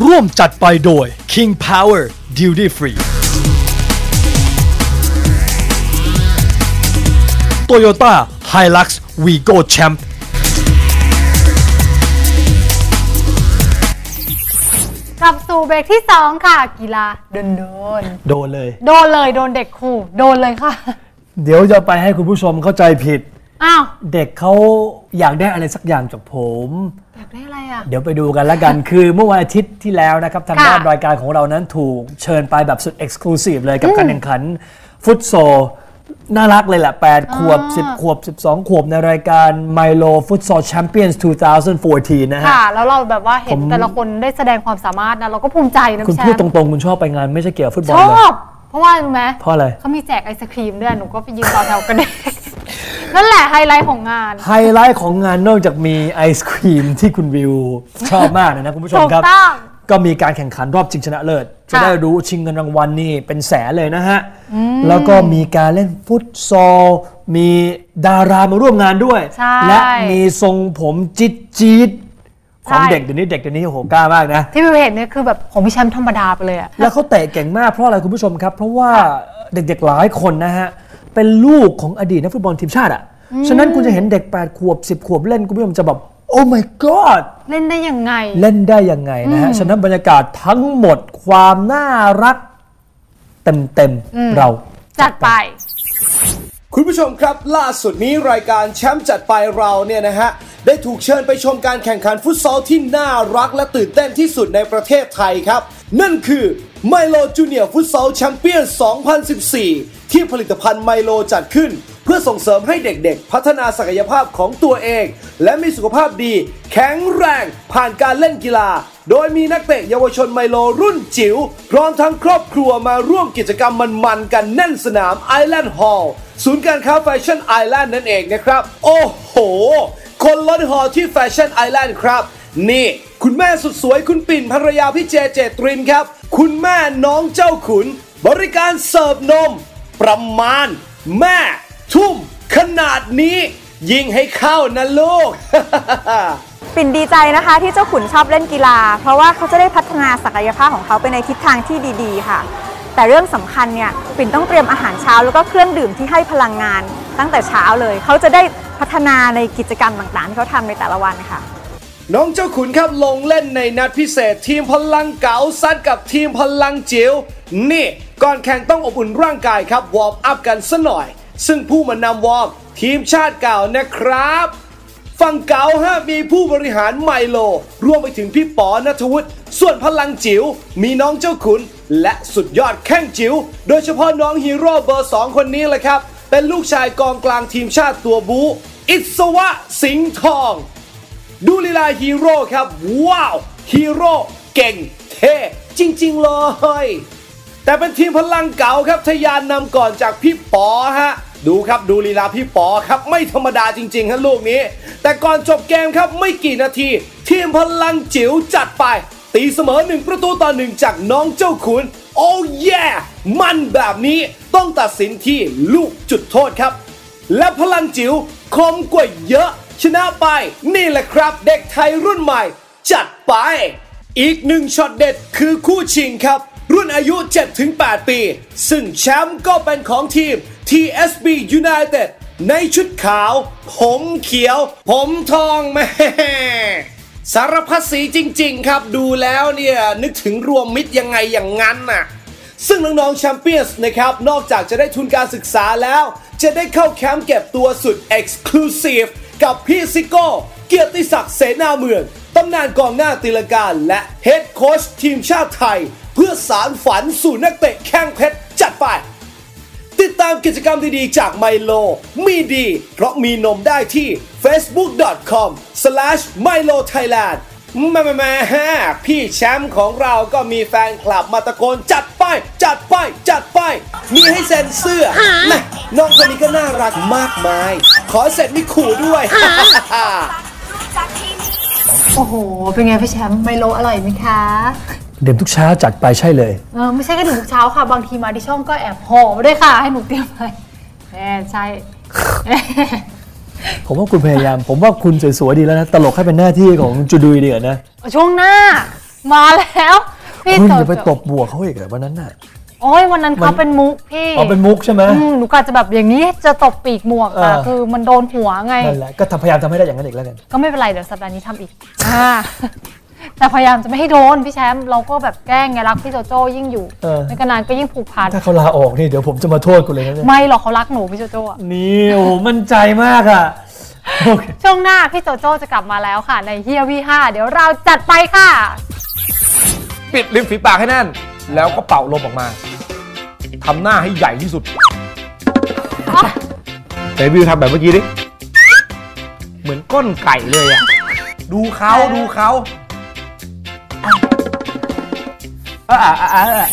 ร่วมจัดไปโดย King Power Duty Free Toyota Hilux Vigo Champ กลับสู่เบรกที่ 2 ค่ะ กีฬาโดนโดนโดนเลย โดนเลยโดนเด็กขู่ โดนเลยค่ะ เดี๋ยวจะไปให้คุณผู้ชมเข้าใจผิด อ้าวเด็กเขาอยากได้อะไรสักอย่างจากผม อยากได้อะไรอะ เดี๋ยวไปดูกันแล้วกัน คือเมื่อวันอาทิตย์ที่แล้วนะครับ ทางค่ะด้านรายการของเรานั้นถูกเชิญไปแบบสุดเอ็กซ์คลูซีฟเลยกับการแข่งขันฟุตโซลน่ารักเลยแหละ 8 ขวบ 10 ขวบ 12 ขวบในรายการ Milo Futsal Champions 2014 นะฮะ ค่ะ แล้วเราแบบว่าเห็นผมแต่ละคนได้แสดงความสามารถนะ เราก็ภูมิใจนะคุณพี่แชพูดมตป์รงๆ คุณชอบไปงานไม่ใช่เกี่ยวกับฟุตบอชลอเลยบเพราะว่ารู้ไหมเพราะอะไรเขามีแจกไอศครีมด้วย หนูก็ไปยืนต่อแถวกันเด็ก นั่นแหละไฮไลท์ของงาน ไฮไลท์ของงานนอกจากมีไอศครีมที่คุณวิวชอบมากเลยนะคุณผู้ชมครับ ถูกต้อง ก็มีการแข่งขันรอบชิงชนะเลิศจะค่ะได้รู้ชิงเงินรางวัลนี่เป็นแสนเลยนะฮะ แล้วก็มีการเล่นฟุตซอล มีดารามาร่วมงานด้วย ใช่และมีทรงผมจิ๊ดจี๊ดของใช่ เด็กเดี๋ยวนี้เด็กเดี๋ยวนี้โอ้โหกล้ามากนะ ที่วิวเห็นเนี่ยคือแบบของพี่แชมป์ธรรมดาไปเลยอะ แล้วเขาเตะเก่งมากเพราะอะไรคุณผู้ชมครับ เพราะว่าเด็กๆหลายคนนะฮะ เป็นลูกของอดีตนักฟุตบอลทีมชาติอะ ฉะนั้นคุณจะเห็นเด็ก 8 ขวบ 10 ขวบเล่นคุณผู้ชมจะแบบโอ้ my god เล่นได้ยังไง เล่นได้ยังไงนะฮะ ฉะนั้นบรรยากาศทั้งหมดความน่ารัก เต็มอืมๆเราจัดไปคุณผู้ชมครับล่าสุดนี้รายการแชมป์จัดไปเราเนี่ยนะฮะ ได้ถูกเชิญไปชมการแข่งขันฟุตซอลที่น่ารักและตื่นเต้นที่สุดในประเทศไทยครับ นั่นคือไมโลจูเนียร์ฟุตซอลแชมเปี้ยน 2014 ที่ผลิตภัณฑ์ไมโลจัดขึ้น เพื่อส่งเสริมให้เด็กๆ พัฒนาศักยภาพของตัวเอง และมีสุขภาพดี แข็งแรง ผ่านการเล่นกีฬา โดยมีนักเตะเยาวชนไมโลรุ่นจิ๋วพร้อมทั้งครอบครัวมาร่วมกิจกรรมมันๆกันแน่นสนามไอแลนด์ฮอลล์ศูนย์การค้าแฟชั่นไอแลนด์นั่นเองนะครับ โอ้โห คนล้นฮอที่แฟชั่นไอแลนด์ครับ นี่ คุณแม่สุดสวยคุณปิ่นภรรยาพี่เจเจตรินครับ คุณแม่น้องเจ้าขุน บริการเสิร์ฟนม ประมาณ แม่ ทุ่ม ขนาดนี้ ยิงให้เข้านะลูก ปิ่นดีใจนะคะที่เจ้าขุนชอบเล่นกีฬา เพราะว่าเขาจะได้พัฒนาศักยภาพของเขาไปในทิศทางที่ดี ๆ ค่ะ แต่เรื่องสำคัญเนี่ยปิ่นต้องเตรียมอาหารเช้าแล้วก็เครื่องดื่มที่ให้พลังงาน ตั้งแต่เช้าเลย เขาจะได้พัฒนาในกิจกรรมต่างๆที่เขาทำในแต่ละวันค่ะ น้องเจ้าขุนครับลงเล่นในนัดพิเศษ ทีมพลังเก๋าซัดกับทีมพลังจิ๋วนี่ ก่อนแข่งต้องอบอุ่นร่างกายครับวอร์มอัพกันซะหน่อย ซึ่งผู้มานำวอร์มทีมชาติเก่านะครับฝั่งเก๋าฮะมีผู้บริหารไมโลรวมไปถึงพี่ป๋อนัทวุฒิ ส่วนพลังจิ๋วมีน้องเจ้าขุน และสุดยอดแข้งจิ๋วโดยเฉพาะน้องฮีโร่เบอร์สองคนนี้แหละครับ เป็นลูกชายกองกลางทีมชาติตัวบู อิสวะสิงห์ทอง ดูลีลาฮีโร่ครับ ว้าวฮีโร่เก่งเท่จริง ๆ เลย แต่เป็นทีมพลังเก่าครับทยานนำก่อนจากพี่ป๋อฮะดูครับดูลีลาพี่ป๋อครับ ไม่ธรรมดาจริงๆฮะลูกนี้ แต่ก่อนจบเกมครับไม่กี่นาที ทีมพลังจิ๋วจัดไป ตีเสมอหนึ่งประตูต่อหนึ่งจากน้องเจ้าขุน โอ้แย่มันแบบนี้ต้องตัดสินที่ลูกจุดโทษครับ และพลังจิ๋วคมกว่าเยอะ ชนะไป นี่แหละครับเด็กไทยรุ่นใหม่ จัดไป อีกหนึ่งช็อตเด็ดคือคู่ชิงครับ รุ่นอายุ 7-8 ปี ซึ่งแชมป์ก็เป็นของทีม TSB United ในชุดขาว ผมเขียว ผมทองแม่ สารพัดสีจริง ๆ ครับ ดูแล้วเนี่ย นึกถึงรวมมิตรยังไงอย่างนั้นน่ะ ซึ่งน้องๆแชมเปี้ยนส์นะครับ นอกจากจะได้ทุนการศึกษาแล้ว จะได้เข้าแคมป์เก็บตัวสุด Exclusive กับพี่ซิโก้ เกียรติศักดิ์เสนาเมืองตำนานกองหน้าตีลังกาและเฮดโค้ชทีมชาติไทย เพื่อสารฝันสู่นักเตะแข้งเพชรจัดไปามกิจกรรมดีๆ จากไมโล มีดี เพราะมีนมได้ที่ facebook.com/milothailand แม่แม่แม่พี่แชมป์ของเราก็มีแฟนคลับมาตะโกนจัดไปจัดไปจัดไปมีให้เซ็นเสื้อแม่น้องคนนี้ก็น่ารักมากมาย ขอเสร็จมีขู่ด้วย โอ้โห เป็นไงพี่แชมป์ไมโลอร่อยไหมคะ ดื่มทุกเช้าจัดไปใช่เลยเออไม่ใช่แค่ถึงทุกเช้าค่ะ บางทีมาที่ช่องก็แอบห่อมาด้วยค่ะ ให้หนูเตรียมไปแหมใช่ ผมว่าคุณพยายาม ผมว่าคุณสวยๆดีแล้วนะ ตลกให้เป็นหน้าที่ของจูดุยดีกว่านะช่วงหน้า มาแล้วพี่คุณโจอย่าไปโจตบบัวเขาอีกเหรอวันนั้นน่ะ โอ้ยวันนั้นเขาเป็นมุกพี่อ๋อเป็นมุกใช่ไหมอืมหนูกะจะแบบอย่างนี้จะตบปีกหมวกแต่เออ คือมันโดนหัวไง นั่นแหละก็ทำพยายามทำให้ได้อย่างนั้นอีกแล้วกัน ก็ไม่เป็นไรเดี๋ยวสัปดาห์นี้ทำอีกอ่า แต่พยายามจะไม่ให้โดนพี่แชมป์เราก็แบบแกล้งไงรักพี่โจโจ้ยิ่งอยู่เออ ไม่กนานก็ยิ่งผูกพันถ้าเขาลาออกนี่เดี๋ยวผมจะมาโทษคุณเลยนะเนี่ยไม่หรอกเขารักหนูพี่โจโจ้อะนี่โอ้โหมั่นใจมากอะโอเค ช่วงหน้าพี่โจโจ้จะกลับมาแล้วค่ะ ในเฮียวีห้าเดี๋ยวเราจัดไปค่ะ ปิดริมฝีปากให้แน่น แล้วก็เป่าลมออกมาทำหน้าให้ใหญ่ที่สุดไหนวิวทำแบบเมื่อกี้ดิเหมือนก้นไก่เลยอะดูเขาดูเขา 啊啊啊啊